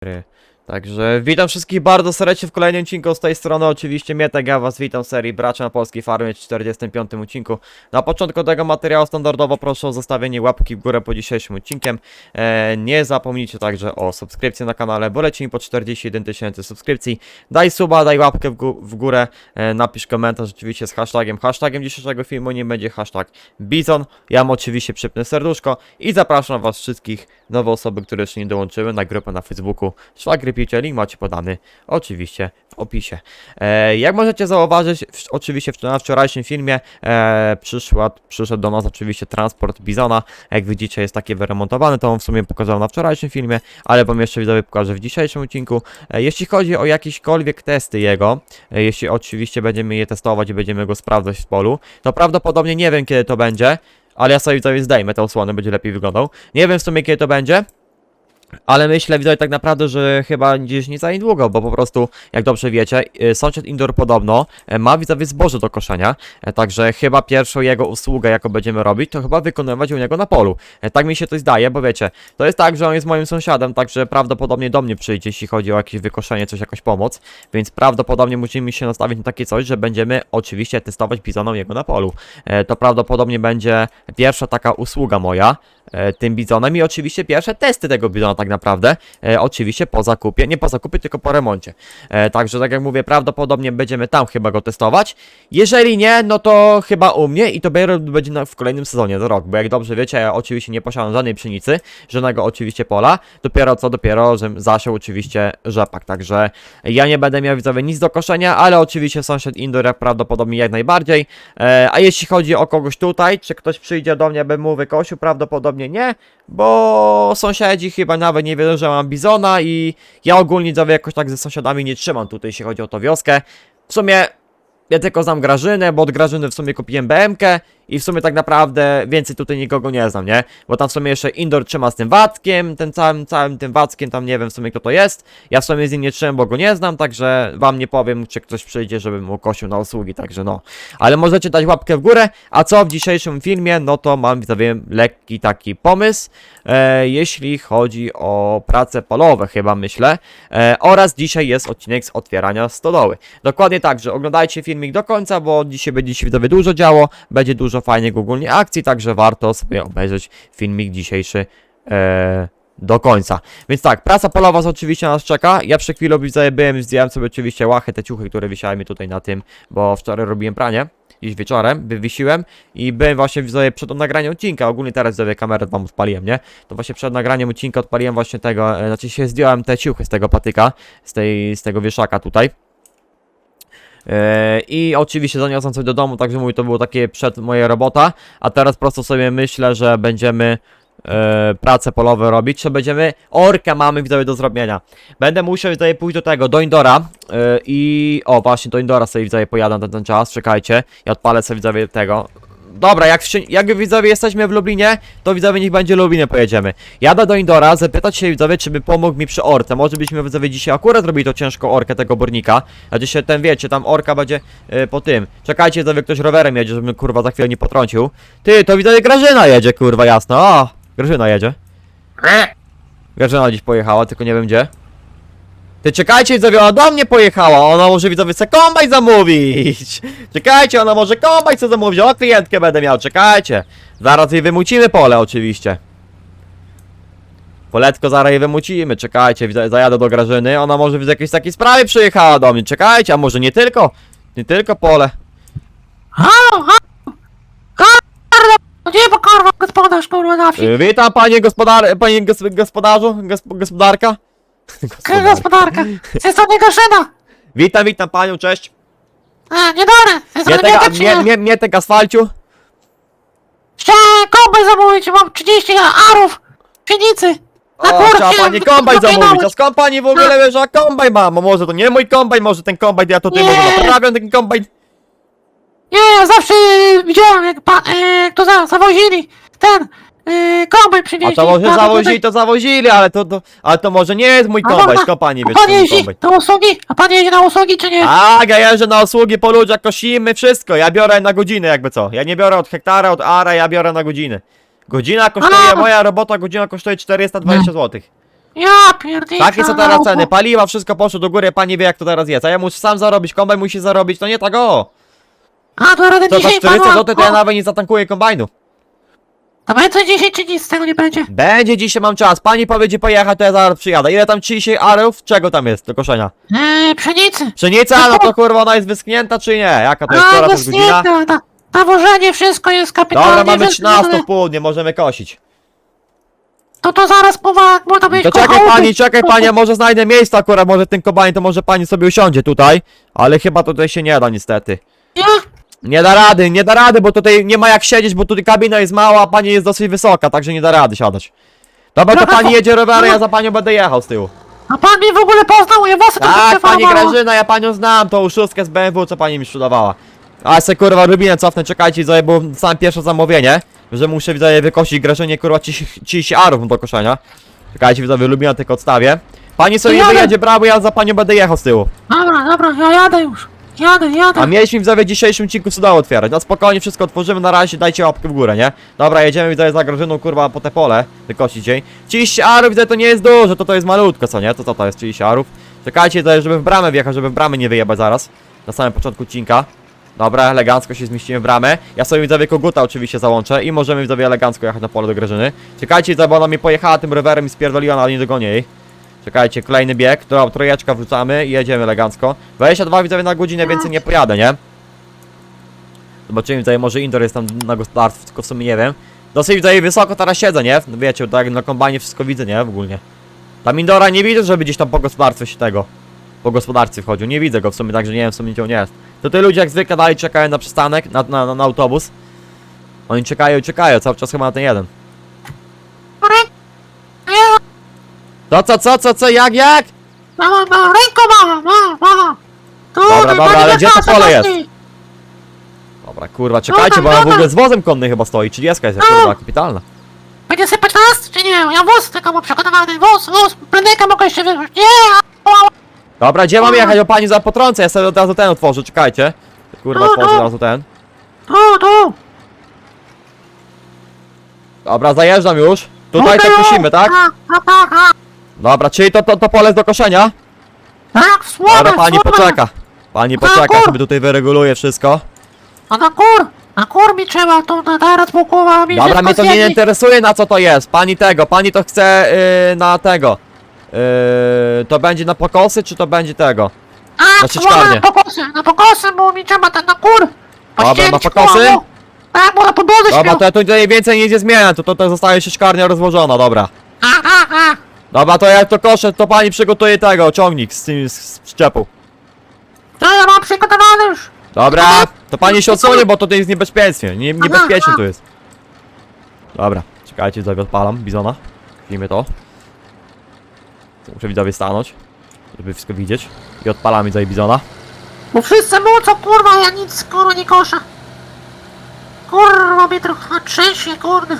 对。Także witam wszystkich bardzo serdecznie w kolejnym odcinku z tej strony, oczywiście Mietek, ja was witam w serii Bracia na Polskiej Farmie w 45 odcinku. Na początku tego materiału standardowo proszę o zostawienie łapki w górę po dzisiejszym odcinkiem. E, nie zapomnijcie także o subskrypcji na kanale, bo leci mi po 41 tysięcy subskrypcji. Daj suba, daj łapkę w, w górę, e, napisz komentarz oczywiście z hashtagiem. Hashtagiem dzisiejszego filmu nie będzie hashtag Bizon, ja mu oczywiście przypnę serduszko i zapraszam was wszystkich, nowe osoby, które jeszcze nie dołączyły na grupę na Facebooku Szwagry Picie, link macie podany oczywiście w opisie. E, jak możecie zauważyć, w, oczywiście w, na wczorajszym filmie e, przyszła, przyszedł do nas oczywiście transport Bizona, jak widzicie jest taki wyremontowany, to on w sumie pokazał na wczorajszym filmie, ale wam jeszcze widzowie pokażę w dzisiejszym odcinku. E, jeśli chodzi o jakiekolwiek testy jego, e, jeśli oczywiście będziemy je testować i będziemy go sprawdzać w polu, to prawdopodobnie nie wiem kiedy to będzie, ale ja sobie zdejmę tę osłonę, będzie lepiej wyglądał. Nie wiem w sumie kiedy to będzie, ale myślę, widzowie, tak naprawdę, że chyba gdzieś nie za niedługo, bo po prostu, jak dobrze wiecie, y, sąsiad Indoor podobno e, ma widzowie zboże do koszenia, e, także chyba pierwszą jego usługę, jaką będziemy robić, to chyba wykonywać u niego na polu. Tak mi się to zdaje, bo wiecie, to jest tak, że on jest moim sąsiadem, także prawdopodobnie do mnie przyjdzie, jeśli chodzi o jakieś wykoszenie, coś, jakąś pomoc, więc prawdopodobnie musimy się nastawić na takie coś, że będziemy oczywiście testować bizoną jego na polu. To prawdopodobnie będzie pierwsza taka usługa moja, tym bizonem. I oczywiście pierwsze testy tego bizona tak naprawdę, e, oczywiście po zakupie, nie po zakupie, tylko po remoncie. E, także tak jak mówię, prawdopodobnie będziemy tam chyba go testować. Jeżeli nie, no to chyba u mnie i to będzie w kolejnym sezonie, za rok, bo jak dobrze wiecie, ja oczywiście nie posiadam żadnej pszenicy, żadnego oczywiście pola, dopiero co, dopiero, że zasiał oczywiście rzepak, także ja nie będę miał widzowie nic do koszenia, ale oczywiście sąsiad indoor prawdopodobnie jak najbardziej, e, a jeśli chodzi o kogoś tutaj, czy ktoś przyjdzie do mnie, by mu wykosił, prawdopodobnie nie, bo sąsiedzi chyba nawet nie wiedzą, że mam bizona i ja ogólnie widzowie jakoś tak ze sąsiadami nie trzymam tutaj, jeśli chodzi o tą wioskę. W sumie ja tylko znam Grażynę, bo od Grażyny w sumie kupiłem BMK i w sumie tak naprawdę więcej tutaj nikogo nie znam, nie? Bo tam w sumie jeszcze Indoor trzyma z tym Wackiem, ten całym, całym tym Wackiem, tam nie wiem w sumie kto to jest. Ja w sumie z nim nie trzymam, bo go nie znam, także wam nie powiem, czy ktoś przyjdzie, żeby mu kosił na usługi, także no. Ale możecie dać łapkę w górę, a co w dzisiejszym filmie, no to mam, widzowie, lekki taki pomysł, e, jeśli chodzi o prace polowe, chyba myślę, e, oraz dzisiaj jest odcinek z otwierania stodoły. Dokładnie tak, że oglądajcie filmik do końca, bo dzisiaj będzie się dużo działo, będzie dużo fajnych ogólnie akcji, także warto sobie obejrzeć filmik dzisiejszy e, do końca. Więc tak, praca polowa oczywiście nas czeka. Ja chwilę widzowie byłem, zdjąłem sobie oczywiście łachy, te ciuchy, które wisiały mi tutaj na tym, bo wczoraj robiłem pranie. Dziś wieczorem wywiesiłem i byłem właśnie widzowie przed nagraniem odcinka. Ogólnie teraz widzowie kamerę wam odpaliłem, nie? To właśnie przed nagraniem odcinka odpaliłem właśnie tego, e, znaczy się zdjąłem te ciuchy z tego patyka, z, tej, z tego wieszaka tutaj. E, I oczywiście zaniosłem coś do domu, także mówię, to było takie przed moja robota, a teraz prosto sobie myślę, że będziemy e, prace polowe robić, czy będziemy, orkę mamy widzowie do zrobienia. Będę musiał widzowie pójść do tego, do Indora e, i, o właśnie do Indora sobie widzowie pojadę na ten czas, czekajcie, ja odpalę sobie widzowie tego. Dobra, jak, jak widzowie jesteśmy w Lublinie, to widzowie niech będzie Lublinie pojedziemy. Jadę do Indora, zapytać się widzowie, czy by pomógł mi przy orce. Może byśmy widzowie dzisiaj akurat robili to ciężką orkę tego bornika. A dzisiaj ten wiecie, tam orka będzie y, po tym. Czekajcie, widzowie, ktoś rowerem jedzie, żebym kurwa za chwilę nie potrącił. Ty, to widzowie Grażyna jedzie, kurwa, jasno. O, Grażyna jedzie. Grażyna dziś pojechała, tylko nie wiem gdzie. Ty czekajcie widzowie, ona do mnie pojechała, ona może widzowie chce kombaj zamówić. Czekajcie, ona może kombaj chce zamówić, o klientkę będę miał, czekajcie. Zaraz jej wymucimy pole oczywiście. Poletko zaraz jej wymucimy, czekajcie, zajadę do Grażyny, ona może w jakiejś takiej sprawie przyjechała do mnie, czekajcie, a może nie tylko, nie tylko pole. Halo, halo! Kurwa! Gdzie bo kurwa gospodarz kurwa na wsi? Witam panie gospodar, panie gos, gospodarzu, gos, gospodarka. K- Gospodarka! Ze strony Gaszyna! Witam, witam panią, cześć. A, nie Mietek, Mietek mie, przyjechał. mie, mietek asfalciu. Chciałem kombaj zamówić, mam 30 arów pszenicy! Na O, trzeba kurcie, pani kombaj zamówić, a skąd pani w ogóle wie, że kombaj mam? A może to nie mój kombaj, może ten kombaj, ja tutaj Nie. może naprawiam ten kombaj. Nie, ja zawsze widziałem jak pan, e, jak to za, zawozili ten e, kombaj A to może Pan zawozili, to zawozili, ale to, to, ale to może nie jest mój A kombaj, skąd pani A wie, pan to mój jeździ kombaj? na usługi? A pan jeździ na usługi czy nie? A, ja jeżdżę na usługi po ludziach, kosimy, wszystko, ja biorę na godzinę jakby co. Ja nie biorę od hektara, od ara, ja biorę na godzinę. Godzina kosztuje, A. moja robota, godzina kosztuje 420 zł. Ja pierdolę. Takie co teraz ceny, paliwa, wszystko poszło do góry, pani wie jak to teraz jest, a ja muszę sam zarobić, kombajn musi zarobić, to nie tak o! A to radę To za dzisiaj 400 panu- zł to ja nawet nie zatankuję kombajnu. To będzie dzisiaj czy nic z tego nie będzie? Będzie dzisiaj mam czas, pani powie gdzie pojechać, to ja zaraz przyjadę. Ile tam 30 arów? Czego tam jest do koszenia? Eee, pszenicy. Pszenica? No to kurwa ona jest wyschnięta czy nie? Jaka to jest A, pora, to jest godzina? na, nawożenie wszystko jest kapitalnie Dobra, mamy wyschnięte. 13 w południe, możemy kosić. To to zaraz powa, bo to być To czekaj pani, czekaj pani, ja może znajdę miejsce akurat, może ten kombajn, to może pani sobie usiądzie tutaj. Ale chyba tutaj się nie da niestety. Ja? Nie da rady, nie da rady, bo tutaj nie ma jak siedzieć, bo tutaj kabina jest mała, a pani jest dosyć wysoka, także nie da rady siadać. Dobra, to Dobra, pani to- jedzie rowerem, ja za panią będę jechał z tyłu. A pan mnie w ogóle poznał, ja włosy Tak, pani przefarbowało. Grażyna, ja panią znam, tą szóstkę z BMW, co pani mi sprzedawała. A se kurwa Rubinę cofnę, czekajcie, sobie, bo sam pierwsze zamówienie, że muszę widzowie wykosić Grażynie kurwa 30 30 arów do koszenia. Czekajcie widzowie, Lubina tylko odstawię. Pani sobie Jadę. wyjedzie brawo, ja za panią będę jechał z tyłu. Dobra, dobra, ja jadę już. Jadę, jadę. A mieliśmy w dzisiejszym odcinku cuda otwierać. No spokojnie wszystko otworzymy, na razie dajcie łapkę w górę, nie? Dobra, jedziemy widzowie za Grażyną kurwa po te pole, wykosić jej. 30 arów widzę to nie jest dużo, to to jest malutko, co nie? To co to jest 30 arów? Czekajcie tutaj, żeby w bramę wjechać, żeby w bramę nie wyjebać zaraz. Na samym początku odcinka. Dobra, elegancko się zmieścimy w bramę. Ja sobie widzowie koguta oczywiście załączę i możemy widzowie elegancko jechać na pole do Grażyny. Czekajcie, bo ona mi pojechała tym rowerem i spierdoliła, ale nie dogonię jej. Czekajcie, kolejny bieg, Tro, trojeczka wrzucamy i jedziemy elegancko. 22 widzowie na godzinę, więcej nie pojadę, nie? Zobaczymy tutaj, może indoor jest tam na gospodarstwie, tylko w sumie nie wiem. Dosyć tutaj wysoko teraz siedzę, nie? No wiecie, tak na kombajnie wszystko widzę, nie? Ogólnie. Tam indora nie widzę, żeby gdzieś tam po gospodarstwie się tego, po gospodarstwie wchodził. Nie widzę go w sumie, także nie wiem w sumie gdzie on jest. Tutaj ludzie jak zwykle dalej czekają na przystanek, na, na, na, na autobus. Oni czekają czekają, cały czas chyba na ten jeden. Ja, To co, co, co, co, jak, jak? mama, mama, ręką mama, mama, mama. Tu, Dobra, dobra, ale gdzie to pole zobaczcie. Dobra, kurwa, czekajcie, bo ona w ogóle z wozem konnym chyba stoi. 30 jest, kurwa, kapitalna. Będzie sypać nas, czy nie? Ja wóz tylko mam przygotowany, wóz, wóz, prędeka mogę jeszcze wyrzucić. Nie, Dobra, gdzie mam jechać? O pani za potrącę, ja sobie od razu ten otworzę, czekajcie. Kurwa, No, otworzę no. od razu ten. tu, tu. Dobra, zajeżdżam już. Tutaj tak? Tak, tak, tak, tak. Dobra, czyli to, to, to pole jest do koszenia? Tak, w słomę, Dobra, w pani słomę. poczeka. Pani poczeka, kur- sobie tutaj wyreguluje wszystko. A na kur, na kur mi trzeba, to na teraz bo głowa mi Dobra, wszystko mnie to nie zjedli. interesuje na co to jest. Pani tego, pani to chce yy, na tego. Yy, to będzie na pokosy, czy to będzie tego? A, na sieczkarnię. na pokosy, na pokosy, bo mi trzeba ten na kur. Dobra, pościelić na pokosy? koło. Tak, bo na Dobra, śpią. to ja tutaj więcej nic nie zmieniam, to, to, to zostaje sieczkarnia rozłożona, dobra. A, a, a. Dobra, to jak to koszę, to pani przygotuje tego, ciągnik z tym, z, z przyczepu. To ja mam przygotowane już. Dobra, to pani się odsunie, bo tutaj jest niebezpiecznie, nie, niebezpiecznie tu jest. Dobra, czekajcie, sobie odpalam bizona. Chwilimy to. Muszę widzowie stanąć, żeby wszystko widzieć. I odpalamy tutaj bizona. Bo wszyscy mucą, kurwa, ja nic, kurwa, nie koszę. Kurwa, mnie trochę trzęsie, kurde.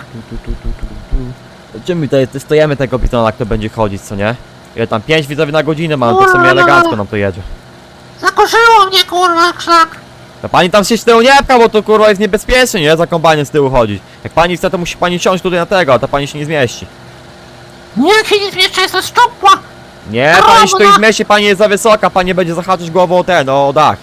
Czym my tutaj testujemy tego bizona, kto będzie chodzić, co nie? Ile tam 5 widzowie na godzinę mam, to w sumie elegancko nam to jedzie. Zakoszyło mnie, kurwa, jak szlak. No pani tam się z tyłu nie pcha, bo to kurwa jest niebezpiecznie, nie? Za kombaniem z tyłu chodzić. Jak pani chce, to musi pani siąść tutaj na tego, a to pani się nie zmieści. Jak się nie zmieszczę, jestem szczupła. Nie, No, pani się tu no. nie zmieści, pani jest za wysoka, pani będzie zahaczyć głową o ten, o dach.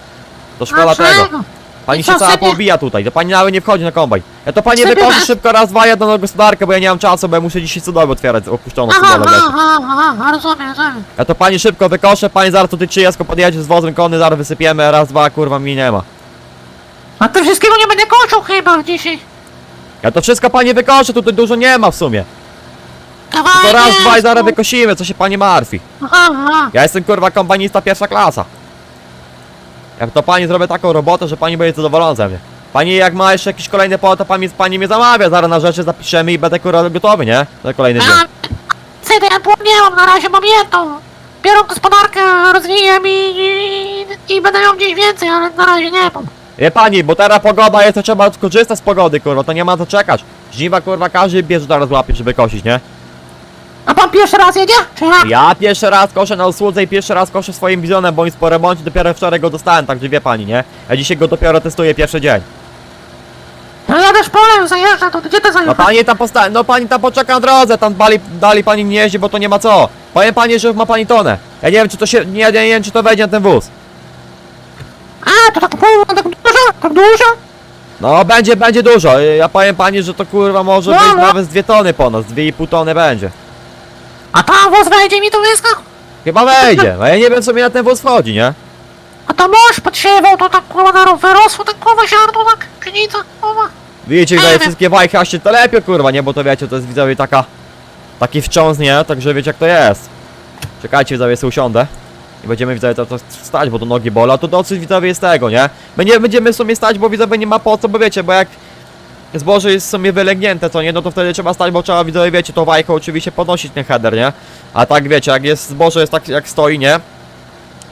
To szkoda tego. Pani I się co cała sobie? poobija tutaj, to pani nawet nie wchodzi na kombajn. Ja to pani Sobie szybko raz, dwa, jedno na gospodarkę, bo ja nie mam czasu, bo ja muszę dzisiaj cudowo otwierać opuszczoną Aha, aha, aha, aha, rozumiem, rozumiem. Ja to pani szybko wykoszę, pani zaraz tutaj trzyjasko podjedzie z wozem konny, zaraz wysypiemy, raz, dwa, kurwa mi nie ma. A ty wszystkiego nie będę kończył chyba dzisiaj. Ja to wszystko pani wykoszę, tutaj dużo nie ma w sumie. Kawałek To raz, dwa i zaraz wykosimy, co się pani martwi. Aha, aha. Ja jestem kurwa kompanista pierwsza klasa. Jak to pani zrobię taką robotę, że pani będzie zadowolona ze mnie. Pani jak ma jeszcze jakiś kolejny powód, to pani, pani mnie zamawia, zaraz na rzeczy zapiszemy i będę kurwa gotowy, nie? Na kolejny dzień. Ja, CD ja płodniałam, na razie mam jedną. Biorą gospodarkę, rozwijam i, i, i będę miał gdzieś więcej, ale na razie nie mam. Wie pani, bo teraz pogoda jest, to trzeba skorzystać z pogody, kurwa, to nie ma co czekać. Żniwa kurwa każdy bierze teraz łapie, żeby kosić, nie? A pan pierwszy raz jedzie? Czy ja? Ja pierwszy raz koszę na usłudze i pierwszy raz koszę swoim bizonem, bo nic po remoncie dopiero wczoraj go dostałem, także wie pani, nie? Ja dzisiaj go dopiero testuję pierwszy dzień. No ja też pole zajeżdżam, to gdzie ty No pani tam posta... no pani tam poczeka na drodze, tam dali, dali pani nie jeździ, bo to nie ma co. Powiem pani, że ma pani tonę. Ja nie wiem, czy to się, nie, nie, nie wiem, czy to wejdzie na ten wóz. A, to tak pół, tak dużo? Tak dużo? No, będzie, będzie dużo. Ja powiem pani, że to kurwa może No, być no. nawet z dwie tony po nas, dwie i pół tony będzie. A tam wóz wejdzie mi tu blisko? Chyba wejdzie, a ja nie wiem, co mi na ten wóz wchodzi, nie? A to mąż podsiewał, to tak kurwa na wyrosło, tak kurwa ziarno, tak, pszenica, kurwa. Widzicie, Nie widzowie, wiem. wszystkie wajchaście to lepiej, kurwa, nie? Bo to wiecie, to jest widzowie taka... Taki wciąż, nie? Także wiecie, jak to jest. Czekajcie, widzowie, sobie usiądę. I będziemy, widzowie, to, to stać, bo to nogi bolą, a to dosyć, widzowie, jest tego, nie? My nie będziemy w sumie stać, bo widzowie nie ma po co, bo wiecie, bo jak... Zboże jest w sumie wylegnięte, co nie? No to wtedy trzeba stać, bo trzeba, widzowie, wiecie, to wajcho oczywiście podnosić ten header, nie? A tak, wiecie, jak jest zboże jest tak, jak stoi, nie?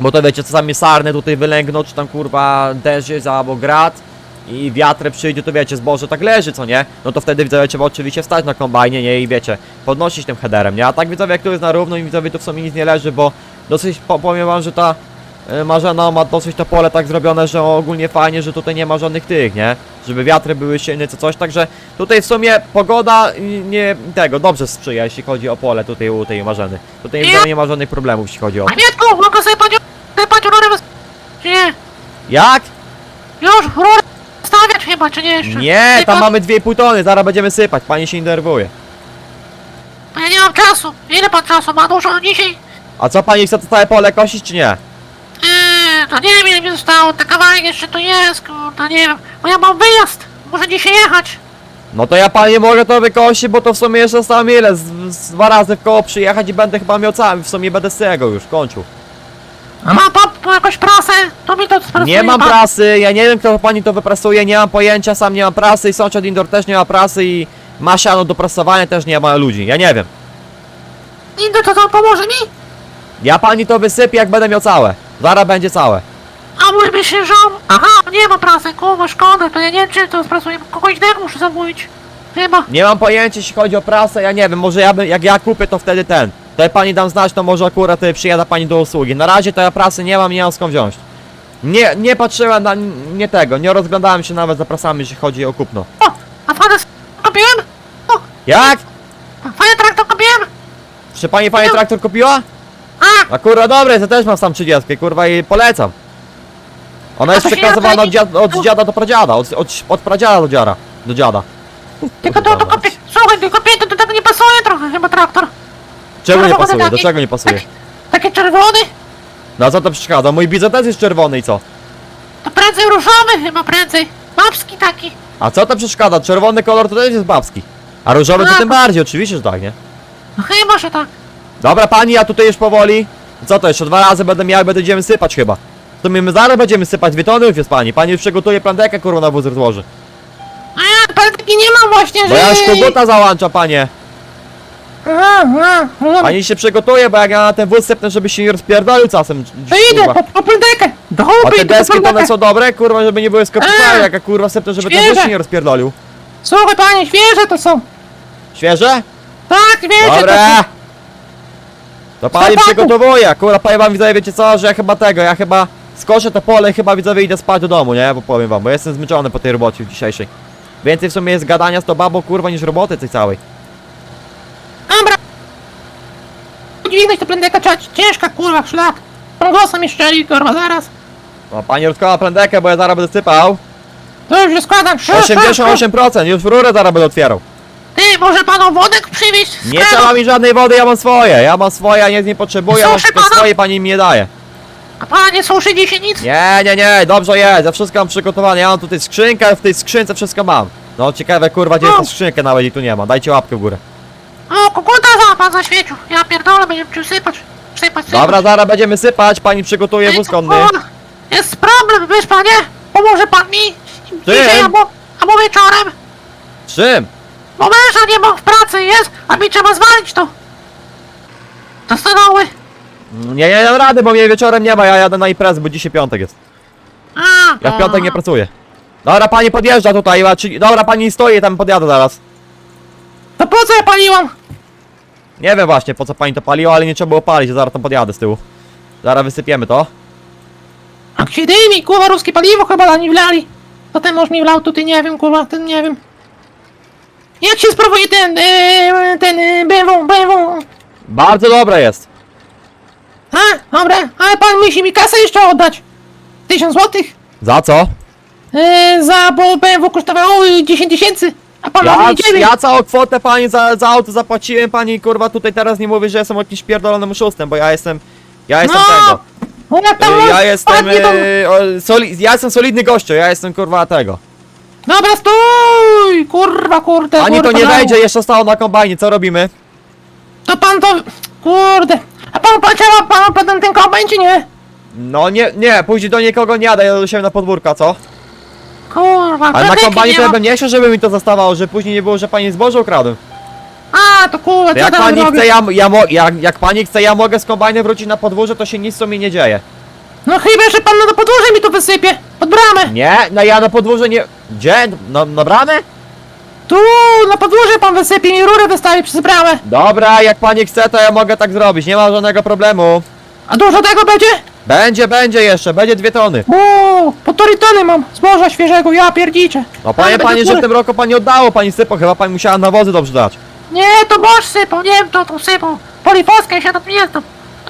Bo to wiecie, czasami sarny tutaj wylęgną, czy tam kurwa deszcz albo grad i wiatr przyjdzie, to wiecie, zboże tak leży, co nie? No to wtedy widzowie trzeba oczywiście wstać na kombajnie, nie? I wiecie, podnosić tym headerem, nie? A tak widzowie, jak tu jest na równo i widzowie tu w sumie nic nie leży, bo dosyć, po, powiem wam, że ta Marzena ma dosyć to pole tak zrobione, że ogólnie fajnie, że tutaj nie ma żadnych tych, nie? Żeby wiatry były silne, czy coś, także tutaj w sumie pogoda nie tego, dobrze sprzyja, jeśli chodzi o pole tutaj u tej Marzeny. Tutaj Nie. nie ma żadnych problemów, jeśli chodzi o... A Mietku, mogę sobie panią, sypać rurę, czy nie? Jak? Już, rurę stawiać chyba, czy nie jeszcze? Nie, tam mamy 2,5 tony, zaraz będziemy sypać, pani się denerwuje. A Ja nie mam czasu. Ile pan czasu ma? Dużo dzisiaj? A co pani chce to całe pole kosić, czy nie? To nie wiem ile mi zostało, te kawałek jeszcze tu jest, kurde, nie wiem. Bo ja mam wyjazd, muszę dzisiaj jechać. No to ja pani mogę to wykosić, bo to w sumie jeszcze zostało mi ile? Z, z dwa razy w koło przyjechać i będę chyba miał cały, w sumie będę z tego już, kończył. A ma pan tu jakąś prasę? To mi to sprasuje Nie mam pan. prasy, ja nie wiem kto pani to wyprasuje, nie mam pojęcia, sam nie mam prasy i sąsiad indoor też nie ma prasy i ma siano do prasowania też nie ma ludzi, ja nie wiem. Indy to tam pomoże mi? Ja pani to wysypię jak będę miał całe, zaraz będzie całe. A mój się żał. Aha, nie ma prasy, kurwa, szkoda, to ja nie wiem czy to sprasuje, kogoś innego muszę zamówić. Chyba. Nie mam pojęcia jeśli chodzi o prasę, ja nie wiem, może ja bym, jak ja kupię to wtedy ten. To jak pani dam znać, to może akurat y, przyjada pani do usługi. Na razie to ja prasy nie mam, nie mam skąd wziąć. Nie, nie patrzyłem na, nie tego, nie rozglądałem się nawet za prasami, jeśli chodzi o kupno. O, a fajny kupiłem? O, Jak? a fajny traktor kupiłem? Czy pani fajny traktor kupiła? A, A kurwa dobre, ja też mam sam 30, kurwa i polecam. Ona jest to się przekazywana od, dziad, od dziada do pradziada, od, od, od pradziada do dziada. Do dziada. tylko to, to kupię. Słuchaj, tylko kobiety do tego nie pasuje trochę chyba traktor. Czemu nie pasuje? Do taki. czego nie pasuje? Taki, taki czerwony, No a co to przeszkadza? Mój bizet też jest czerwony i co? to prędzej różowy chyba prędzej. Babski taki. A co to przeszkadza? Czerwony kolor to też jest babski. A różowy to A. tym bardziej, oczywiście, że tak, nie? No chyba, że tak. Dobra pani, ja tutaj już powoli. Co to, jeszcze dwa razy będę miał, będziemy sypać chyba. To my zaraz będziemy sypać, dwie tony już jest pani. Pani już przygotuje plandekę, kurwa, na wóz złoży. A ja taki nie mam właśnie, Bo że... ja już koguta załączam, panie. Pani się przygotuje, bo jak ja na ten wóz sypnę, żeby się nie rozpierdolił czasem. To idę, po, po plandekę. Do A te deski to one są dobre, kurwa, żeby nie były skopiowane, A. jak ja kurwa sypnę, żeby ten wóz Świeże. się nie rozpierdolił. Słuchaj panie, świeże to są. Świeże? Tak, świeże to Dobre! są. To pani Chłopaku. przygotowuje, kurwa, powiem wam widzowie, wiecie co, że ja chyba tego, ja chyba skoszę to pole i chyba widzowie idę spać do domu, nie? Bo powiem wam, bo jestem zmęczony po tej robocie dzisiejszej. Więcej w sumie jest gadania z tą babą, kurwa, niż roboty tej całej. Dobra. Tę plandekę trzeba ci- ciężka kurwa szlak. Prągłosa mi szczeli kurwa zaraz. No, pani rozkłada plendekę, bo ja zaraz będę sypał. To już składam. Szy, szy, szy. 88%, już rurę zaraz będę otwierał. Może panu wodę przywieźć? z Nie kranu? trzeba mi żadnej wody, ja mam swoje. Ja mam swoje, ja nic nie potrzebuję, ja mam Suszy tylko pana? swoje, pani mi nie daje. A pana nie suszy dzisiaj nic? Nie, nie, nie, dobrze jest, ja wszystko mam przygotowane, ja mam tutaj skrzynkę, w tej skrzynce wszystko mam. No ciekawe kurwa, gdzie jest ta skrzynkę nawet i tu nie ma, dajcie łapkę w górę. O, kukuta za pan zaświecił. Ja pierdolę, będziemy czym sypać. Sypać, sypać. Dobra, zaraz będziemy sypać, pani przygotuje Ej, wóz konny. kurwa, Jest problem, wiesz panie? Pomoże pan mi? Dzisiaj albo, albo wieczorem. Czym? Bo męża nie ma w pracy jest, a mi trzeba zwalić to. Do stodoły. Nie, nie dam rady, bo mnie wieczorem nie ma, ja jadę na imprezę, bo dzisiaj piątek jest. A, Ja w piątek nie pracuję. Dobra, pani podjeżdża tutaj, dobra, pani stoi, tam podjadę zaraz. To po co ja paliłam? Nie wiem właśnie, po co pani to paliła, ale nie trzeba było palić, zaraz tam podjadę z tyłu. Zaraz wysypiemy to. A gdzie dymi, kurwa, ruskie paliwo chyba na nim wlali. Potem możesz mi wlał tutaj, nie wiem, kurwa, ten, nie wiem. Jak się sprawuje ten, e, ten e, BMW, BMW? Bardzo dobre jest. A, dobra, ale pan musi mi kasę jeszcze oddać. Tysiąc złotych? Za co? E, za, bo BMW kosztowało e, 10 tysięcy, a pan Ja, ma 9. ja całą kwotę pani za, za auto zapłaciłem, pani kurwa tutaj teraz nie mówi, że jestem jakimś pierdolonym oszustem, bo ja jestem. Ja jestem No, tego. No jak tam Y, Ja jestem. spadnie to- y, o, soli, ja jestem solidny gościu, ja jestem kurwa tego. Dobra, stój! Kurwa, kurde, Ani to kurwa, nie no. wejdzie, jeszcze stało na kombajnie, co robimy? To pan to... Kurde. A pan patrzyła pan, pan ten, kombajn, czy nie? No nie, nie, później do nikogo nie jadę, ja do siebie na podwórka, co? Kurwa, Ale na kombajnie nie to ja bym nie chciał, żeby mi to zostawało, że później nie było, że pani zboże ukradłem. A, to kurwa, To co jak tam pani chce, ja, ja mo, jak, jak pani chce, ja mogę z kombajnem wrócić na podwórze, to się nic co mi nie dzieje. No chyba, że pan na podwórze mi to wysypie. Pod bramę. Nie, no ja na podwórze nie... Gdzie? Na, na bramę? Tu, na podwórze pan wysypie i rurę wystawi przez bramę. Dobra, jak pani chce, to ja mogę tak zrobić, nie ma żadnego problemu. A dużo tego będzie? Będzie, będzie jeszcze, będzie dwie tony. Uuu, półtorej tony mam zboża świeżego, ja pierdziczę. No panie, Ale pani, będzie że w tym roku pani oddało, pani sypo, chyba pani musiała nawozy dobrze dać. Nie, to boż sypał, nie wiem, to tu sypał. Polifoskę się tam nie znam.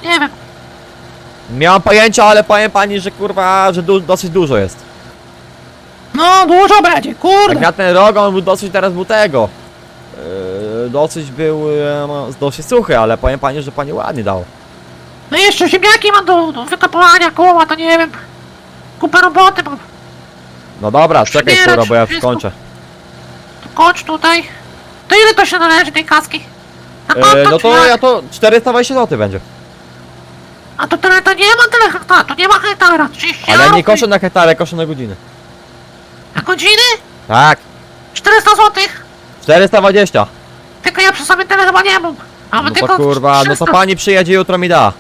Nie wiem. Miałam pojęcia, ale powiem pani, że kurwa, że du dosyć dużo jest. No, dużo Jak kurde. na ten rok on był dosyć teraz był tego. Yy, dosyć był yy, no, dosyć suchy, ale powiem pani, że pani ładnie dało. No i jeszcze ziemniaki mam do, do wykopania koła, to nie wiem. Kupę roboty mam. No dobra, czekaj Przybierać kurwa, bo ja wszystko. skończę. To Kończ tutaj. To ile to się należy tej kaski? Na Yy, no czy to jak? ja to 420 zł będzie. A to tyle to nie ma tyle hektara, to nie ma hektara. 30 Ale nie euro koszę na hektarę, koszę na godzinę. Godziny? Tak, 400 złotych. 420. Tylko ja przy sobie tyle chyba nie mam. Mamy No tylko to kurwa, no 300. to pani przyjedzie jutro mi da.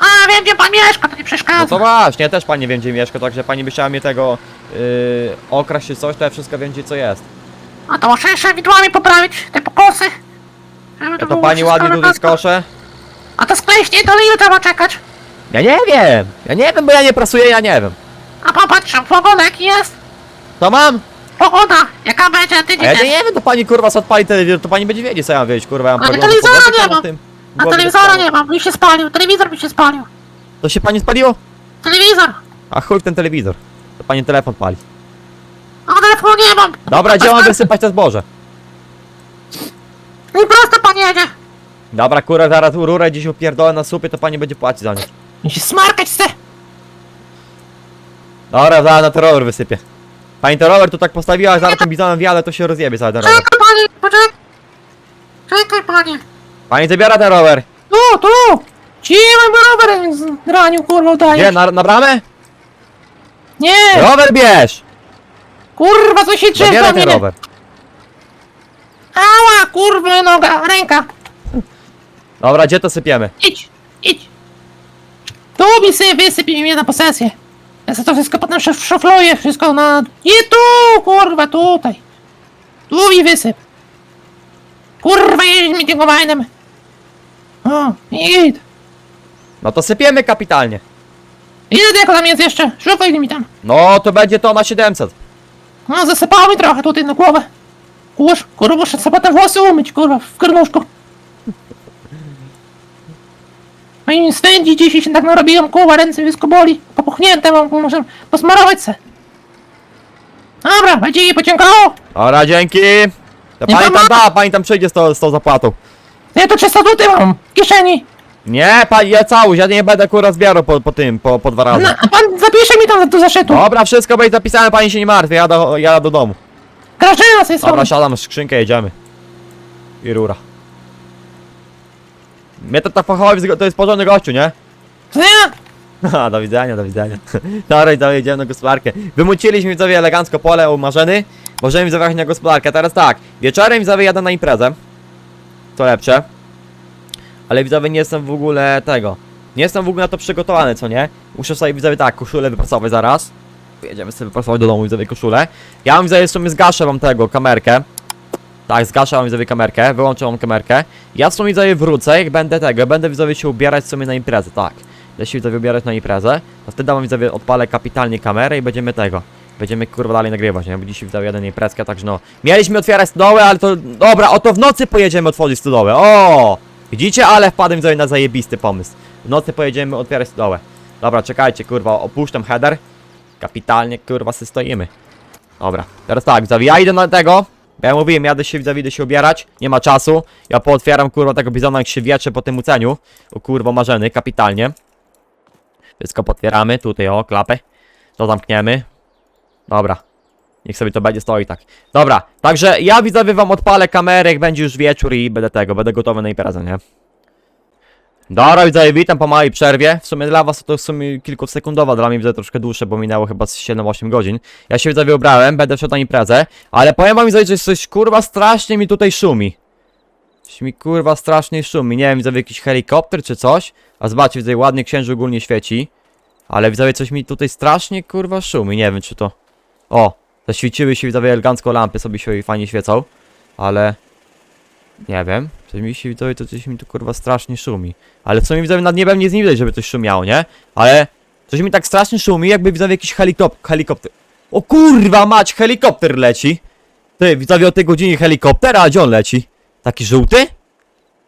A, wiem gdzie pan mieszka, to nie przeszkadza. No to właśnie, też pani wiem gdzie mieszka, także pani by chciała mnie tego yy, okraść czy coś, to ja wszystko wiem gdzie co jest. A to muszę jeszcze widłami poprawić te pokosy. Żeby Ja to było pani wszystko ładnie tutaj elegancko. skoszę. A to skleśnie, to ile trzeba czekać? Ja nie wiem, ja nie wiem, bo ja nie prasuję, ja nie wiem. A pan patrzę, pogoda jaki jest? To mam? Pogoda, jaka będzie A tydzień? ja nie, wiem, to pani kurwa co odpali telewizor, to pani będzie wiedzieć co ja mam wiedzieć, kurwa, ja mam Ale poglądy telewizora pogody, nie to mam. tym A telewizora nie mam, mi się spalił, telewizor mi się spalił. To się pani spaliło? Telewizor, A chuj w ten telewizor. To pani telefon pali. a telefonu nie mam. Dobra, gdzie mam wysypać to zboże? I prosto pan jedzie. Dobra, kurwa, zaraz rurę dziś upierdolę na supie, to pani będzie płacić za nią. I się smarkać chce. Dobra, zaraz na ten rower wysypię. Pani to rower tu tak postawiła, zaraz tym bizonem wjadę, to się rozjebie cały ten rower. Czekaj panie, poczekaj. Czekaj panie. Pani zabiera ten rower. Tu, tu. Ci mam rower z raniu, kurwa, dajesz. na, na bramę? Nie, Rower bierz! kurwa, co się drzewa Zabieraj mnie. ten rower. Ała, kurwa, noga, ręka. Dobra, gdzie to sypiemy? Idź, idź. Tu mi sobie wysypie mnie na posesję. Ja sobie to wszystko potem szafluję, wszystko na... Nie tu, kurwa, tutaj. Tu mi wysyp. Kurwa, jeźdź mi tym kombajnem. O, idź. No to sypiemy kapitalnie. Ile tego tam jest jeszcze? Szukaj mi tam. No, to będzie to na 700. No, zasypało mi trochę tutaj na głowę. Kurz, kurwa, muszę sobie te włosy umyć, kurwa, w garnuszku. No i swędzi dzisiaj się tak narobiłem, kurwa, ręce wszystko boli. Popuchnięte mam, muszę posmarować se. Dobra, będzie jej pociągało. Dobra, dzięki. To Nie pani tam da, pani tam przyjdzie z, to, z tą zapłatą. Ja to 300 zł mam w kieszeni. Nie, pani, ja całość, ja nie będę kurwa zbierał po, po tym, po, po dwa razy. No, a pan zapisze mi tam do zaszytu. Dobra, wszystko będzie zapisane, pani się nie martwi, ja do, ja do domu. Grażyna strony. Dobra, siadam skrzynkę, jedziemy. I rura. Mnie to tak to jest porządny gościu, nie? Ha, do widzenia, do widzenia. Dobra, i dalej jedziemy na gospodarkę. Wymuciliśmy widzowie elegancko pole u Marzeny. Możemy widzowie na gospodarkę. Teraz tak, wieczorem widzowie jadę na imprezę. To lepsze. Ale widzowie nie jestem w ogóle tego. Nie jestem w ogóle na to przygotowany, co nie? Muszę sobie widzowie tak, koszulę wyprasować zaraz. Jedziemy sobie wyprasować do domu widzowie koszulę. Ja mam widzowie sobie zgaszę wam tego, kamerkę. Tak, zgaszę wam widzowie kamerkę, wyłączę wam kamerkę. Ja w sumie widzowie wrócę, jak będę tego, będę widzowie się ubierać sobie na imprezę, tak. Będę się widzowie ubierać na imprezę, to wtedy wam widzowie odpalę kapitalnie kamerę i będziemy tego. Będziemy kurwa dalej nagrywać, nie? Bo dzisiaj wydał jeden imprezkę, także no. Mieliśmy otwierać stodołę, ale to. Dobra, oto w nocy pojedziemy otworzyć stodołę. O! Widzicie, ale wpadłem sobie na zajebisty pomysł. W nocy pojedziemy otwierać stodołę. Dobra, czekajcie, kurwa, opuszczam header. Kapitalnie, kurwa, stoimy. Dobra, teraz tak, widzowie, ja idę na tego. Ja mówiłem, jadę się, widzowie, idę się ubierać. Nie ma czasu. Ja pootwieram, kurwa, tego bizona, jak się wiecze po tym uceniu. O kurwa, marzeny, kapitalnie. Wszystko potwieramy, tutaj o, klapę. To zamkniemy. Dobra. Niech sobie to będzie stoi tak. Dobra, także ja widzowie wam odpalę kamerę, jak będzie już wieczór i będę tego, będę gotowy na imprezę, nie? Dobra, widzowie, witam po małej przerwie. W sumie dla was to w sumie kilkusekundowa, dla mnie widzę troszkę dłuższe, bo minęło chyba z 7-8 godzin. Ja się widzowie ubrałem, będę wszedł na imprezę, ale powiem wam widzowie, że coś kurwa strasznie mi tutaj szumi. Coś mi kurwa strasznie szumi, nie wiem, widzowie, jakiś helikopter czy coś. A zobaczcie, widzowie, ładnie księży ogólnie świeci. Ale widzowie, coś mi tutaj strasznie kurwa szumi, nie wiem czy to... O, zaświeciły się widzowie elegancko lampy, sobie się fajnie świecą. Ale... Nie wiem, coś mi się widzowie, to coś mi tu kurwa strasznie szumi. Ale w sumie widzowie nad niebem nie widać, żeby coś szumiało, nie? Ale... Coś mi tak strasznie szumi, jakby widzowie jakiś helikop helikopter... O kurwa mać, helikopter leci! Ty, widzowie o tej godzinie helikopter, a gdzie on leci? Taki żółty?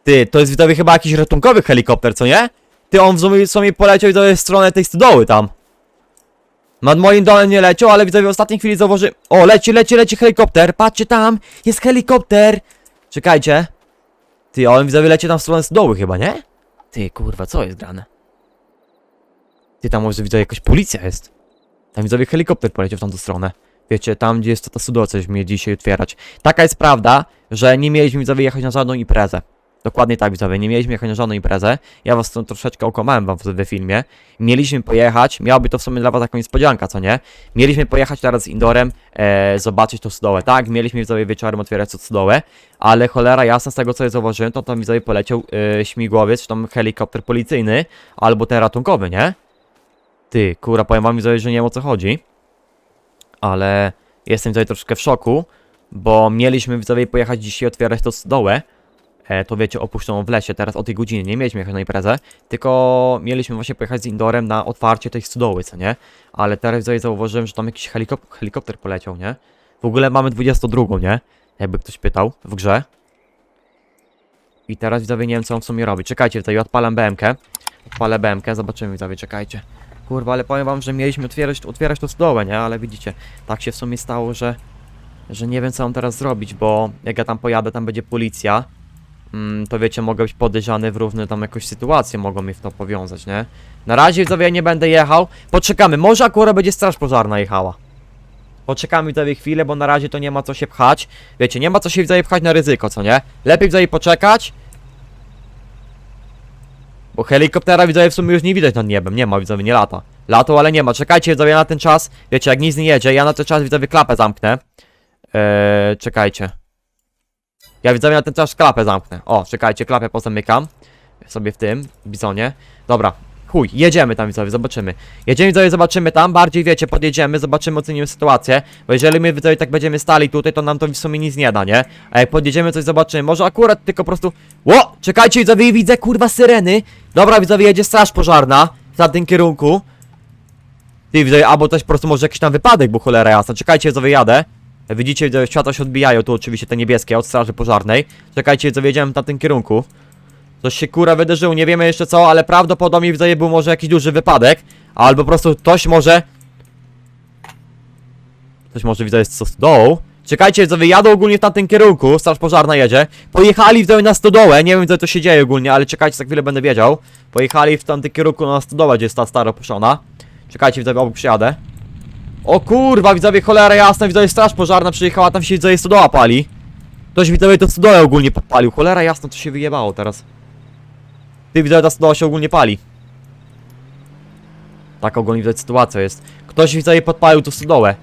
Ty, to jest widzowie chyba jakiś ratunkowy helikopter, co nie? Ty, on w sumie, w sumie poleciał widzowie w stronę tej stodoły tam. Nad moim domem nie leciał, ale widzowie w ostatniej chwili zauważy... O, leci, leci, leci helikopter, patrzcie tam, jest helikopter! Czekajcie. Ty, on widzowie leci tam w stronę stodoły chyba, nie? Ty, kurwa, co jest grane? Ty, tam może widzowie jakaś policja jest. Tam widzowie helikopter poleciał w tamtą stronę. Wiecie, tam gdzie jest ta stodoła, coś mnie dzisiaj otwierać. Taka jest prawda, że nie mieliśmy widzowie jechać na żadną imprezę. Dokładnie tak, widzowie, nie mieliśmy jechać na żadną imprezę. Ja was tu troszeczkę okłamałem wam w filmie. Mieliśmy pojechać, miałaby to w sumie dla was taką niespodzianka, co nie? Mieliśmy pojechać teraz z Indorem, e, zobaczyć tą stodołę. Tak, mieliśmy widzowie wieczorem otwierać tą stodołę, ale cholera jasna, z tego co ja zauważyłem, to tam widzowie poleciał e, śmigłowiec, czy tam helikopter policyjny, albo ten ratunkowy, nie? Ty, kurwa, powiem wam widzowie, że nie wiem o co chodzi. Ale jestem tutaj troszkę w szoku, bo mieliśmy widzowie pojechać dzisiaj otwierać tą stodołę, to wiecie, opuszczoną w lesie, teraz o tej godzinie nie mieliśmy jechać na imprezę, tylko mieliśmy właśnie pojechać z Indorem na otwarcie tej stodoły, co nie? Ale teraz tutaj zauważyłem, że tam jakiś helikop helikopter poleciał, nie? W ogóle mamy 22, nie? Jakby ktoś pytał, w grze. I teraz widzowie nie wiem co on w sumie robi. Czekajcie, tutaj odpalam BMK. Odpalę BMK, zobaczymy widzowie, czekajcie. Kurwa, ale powiem wam, że mieliśmy otwierać, otwierać to stołę, nie? Ale widzicie, tak się w sumie stało, że że nie wiem co mam teraz zrobić, bo jak ja tam pojadę, tam będzie policja, mm, to wiecie, mogę być podejrzany w równy tam jakąś sytuację, mogą mnie w to powiązać, nie? Na razie widzowie ja nie będę jechał, poczekamy, może akurat będzie straż pożarna jechała. Poczekamy widzowie chwilę, bo na razie to nie ma co się pchać, wiecie, nie ma co się widzowie pchać na ryzyko, co nie? Lepiej widzowie poczekać, bo helikoptera widzowie w sumie już nie widać nad niebem, nie ma widzowie, nie lata. Latał, ale nie ma, czekajcie widzowie na ten czas, wiecie, jak nic nie jedzie, ja na ten czas widzowie klapę zamknę. Eee, czekajcie. Ja widzowie na ten czas klapę zamknę. O, czekajcie, klapę pozamykam. Sobie w tym, bizonie. Dobra, chuj, jedziemy tam widzowie, zobaczymy. Jedziemy widzowie, zobaczymy tam, bardziej wiecie, podjedziemy, zobaczymy, ocenimy sytuację. Bo jeżeli my widzowie tak będziemy stali tutaj, to nam to w sumie nic nie da, nie? A jak podjedziemy, coś zobaczymy. Może akurat tylko po prostu... Ło! Czekajcie widzowie, widzę kurwa syreny. Dobra widzowie, jedzie straż pożarna w tamtym kierunku. Ty widzowie, albo też po prostu może jakiś tam wypadek, bo cholera jasna. Czekajcie, widzowie, jadę. Widzicie, widzę, światła się odbijają, tu oczywiście te niebieskie od straży pożarnej. Czekajcie, co wiedziałem w tamtym kierunku. Coś się kura wydarzyło, nie wiemy jeszcze co, ale prawdopodobnie widzę, był może jakiś duży wypadek. Albo po prostu ktoś może... Ktoś może widzę jest co z dołu. Czekajcie, co wyjadą ogólnie w tamtym kierunku, straż pożarna jedzie. Pojechali w na stodołę, nie wiem co to się dzieje ogólnie, ale czekajcie, za chwilę będę wiedział. Pojechali w tamtym kierunku na stodołę, gdzie jest ta stara opuszczona. Czekajcie, widzę, obok przyjadę. O kurwa, widzowie, cholera jasna, widzowie, straż pożarna przyjechała, tam się widzowie stodoła pali. Ktoś widzowie to stodołę ogólnie podpalił, cholera jasna, to się wyjebało teraz. Ty widzowie, ta stodoła się ogólnie pali. Tak ogólnie widać sytuacja jest. Ktoś widzowie podpalił tu stodołę.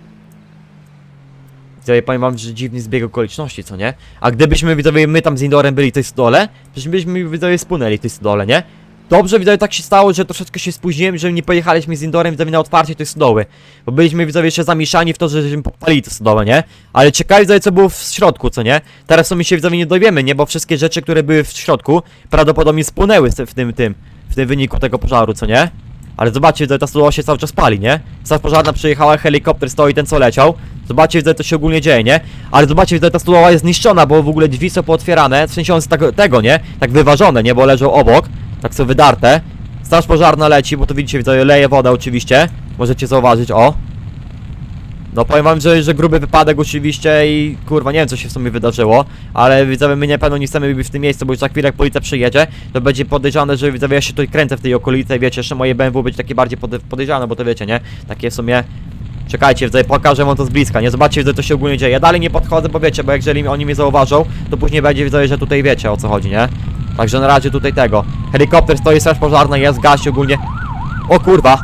Widzowie, powiem wam, że dziwny zbieg okoliczności, co nie? A gdybyśmy widzowie, my tam z Indorem byli w tej stodole, przecież byśmy widzowie spłynęli w tej stodole, nie? Dobrze widzowie tak się stało, że troszeczkę się spóźniłem, że nie pojechaliśmy z Indorem widzowie na otwarcie tej stodoły. Bo byliśmy widzowie jeszcze zamieszani w to, że żeśmy podpalili tę stodołę, nie? Ale ciekawi widzowie co było w środku, co nie? Teraz to mi się widzowie nie dowiemy, nie? Bo wszystkie rzeczy, które były w środku prawdopodobnie spłonęły w tym, tym, w tym wyniku tego pożaru, co nie? Ale zobaczcie, że ta studoła się cały czas pali, nie? Straż pożarna przyjechała, helikopter stoi, ten co leciał. Zobaczcie, że to się ogólnie dzieje, nie? Ale zobaczcie, że ta studoła jest zniszczona, bo w ogóle drzwi są pootwierane, w sensie one są tak, tego, nie? Tak wyważone, nie? Bo leżą obok, tak są wydarte. Straż pożarna leci, bo to widzicie, widzę, leje wodę oczywiście. Możecie zauważyć, o. No powiem wam, że, że gruby wypadek oczywiście i kurwa nie wiem co się w sumie wydarzyło, ale widzowie my na pewno nie chcemy być w tym miejscu, bo już za chwilę jak policja przyjedzie, to będzie podejrzane, że widzowie ja się tutaj kręcę w tej okolicy wiecie, jeszcze moje BMW będzie takie bardziej pode- podejrzane, bo to wiecie, nie? Takie w sumie... Czekajcie, widzowie, pokażę wam to z bliska, nie? Zobaczcie, że to się ogólnie dzieje. Ja dalej nie podchodzę, bo wiecie, bo jeżeli oni mnie zauważą, to później będzie widzowie, że tutaj wiecie o co chodzi, nie? Także na razie tutaj tego. Helikopter stoi, straż pożarna, jest, gaś ogólnie. O kurwa!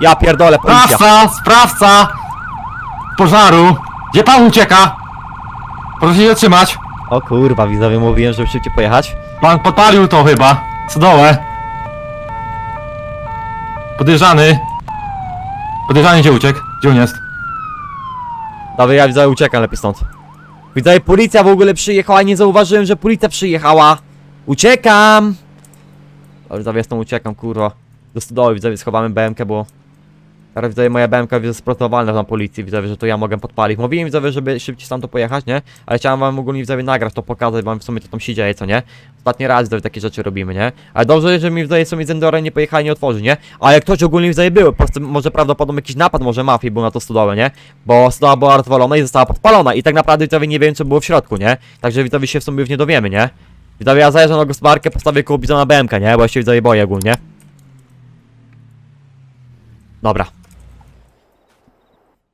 Ja pierdolę, policja! Sprawca, sprawca pożaru. Gdzie pan ucieka? Proszę się zatrzymać. O kurwa, widzowie, mówiłem, żeby szybciej pojechać. Pan podpalił to chyba. Stodołę. Podejrzany. Podejrzany gdzie uciekł? Gdzie on jest? Dobra, ja widzowie uciekam lepiej stąd. Widzowie, policja w ogóle przyjechała, nie zauważyłem, że policja przyjechała. Uciekam! Dobra, widzowie, stąd uciekam, kurwa. Do stodoły, widzowie, schowamy BMK, bo... Teraz widzowie, moja BMK jest sprotowalna na policji, widzowie, że to ja mogę podpalić. Mówiłem widzowie, żeby szybciej stąd to pojechać, nie? Ale chciałem wam ogólnie widzowie nagrać, to pokazać wam w sumie co tam się dzieje, co nie? Ostatni raz widzowie takie rzeczy robimy, nie? Ale dobrze, że mi widzowie w sumie z Endora nie pojechali, nie otworzy, nie? A jak ktoś ogólnie widzowie był, po prostu może prawdopodobnie jakiś napad może mafii był na to stodołę, nie? Bo stodoła była rozwalona i została podpalona i tak naprawdę widzowie nie wiem co było w środku, nie? Także widzowie się w sumie już nie dowiemy, nie? Widzowie, ja zajeżdżam na gospodarkę, postawię koło bizona BMK, nie? Bo ja się widzowie boję ogólnie. Dobra.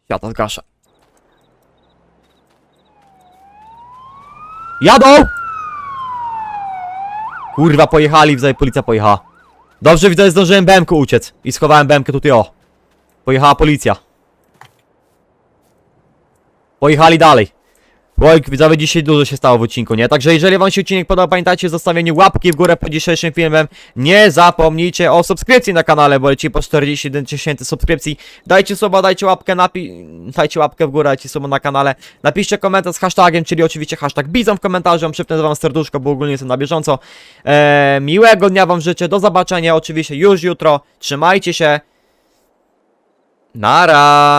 Świata zgaszę. Jadą! Kurwa, pojechali, widzowie, policja pojechała. Dobrze, widzę, zdążyłem BMK uciec. I schowałem BMK tutaj, o. Pojechała policja. Pojechali dalej. Oj, widzowie, dzisiaj dużo się stało w odcinku, nie? Także jeżeli wam się odcinek podoba, pamiętajcie o zostawieniu łapki w górę pod dzisiejszym filmem. Nie zapomnijcie o subskrypcji na kanale, bo leci po 41 tysięcy subskrypcji. Dajcie suba, dajcie łapkę, napi... dajcie łapkę w górę, dajcie suba na kanale. Napiszcie komentarz z hashtagiem, czyli oczywiście hashtag bizon w komentarzu, przypnę wam serduszko, bo ogólnie jestem na bieżąco. Eee, miłego dnia wam życzę, do zobaczenia oczywiście już jutro. Trzymajcie się. Nara!